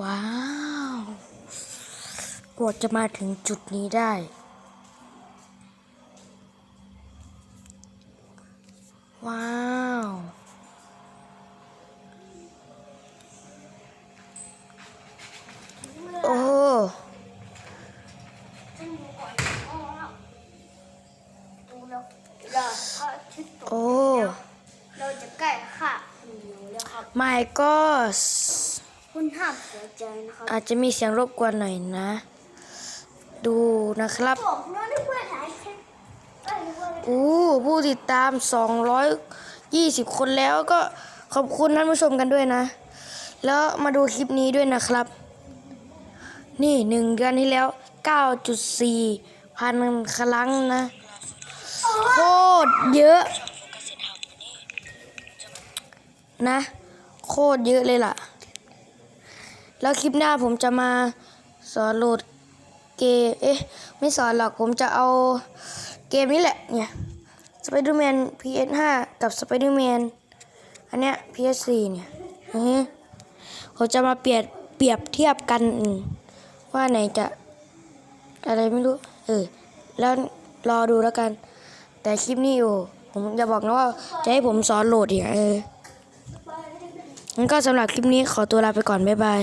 ว้าวกว่าจะมาถึงจุดนี้ได้ ว้าว โอ้ดูแล้วเราพระอาทิตย์ตกโอ้เราจะใกล้ค่ะคุณหนูแล้วครับ my god คุณห้ามเสียใจนะครับอาจจะมีเสียงรบกวนหน่อยนะ ดูนะครับบอกน้องได้เพื่อนหายแค่เอ้ยเพื่อนอู้ผู้ติดตาม 220 คนแล้วก็ขอบคุณท่านผู้ชมกันด้วยนะ แล้วมาดูคลิปนี้ด้วยนะครับ นี่หนึ่งเดือนที่แล้ว 9.4 พันครั้งนะ โคตรเยอะ นะ โคตรเยอะเลยล่ะ แล้วคลิปหน้าผมจะมาสอนโหลดเกม เอ๊ะ ไม่สอนหรอก ผมจะเอาเกมนี้แหละ เนี่ย Spider-Man PS5 กับ Spider-Man อันเนี้ย PS4 เนี่ยอือฮึผมจะมาเปรียบเปรียบเทียบกัน ว่าไหนจะ อะไรไม่รู้ เออ แล้วรอดูแล้วกัน แต่คลิปนี้อยู่ ผมจะบอกนะว่าจะให้ผมสอนโหลดอีกอะเอองั้นก็สำหรับคลิปนี้ขอตัวลาไปก่อน บ๊ายบาย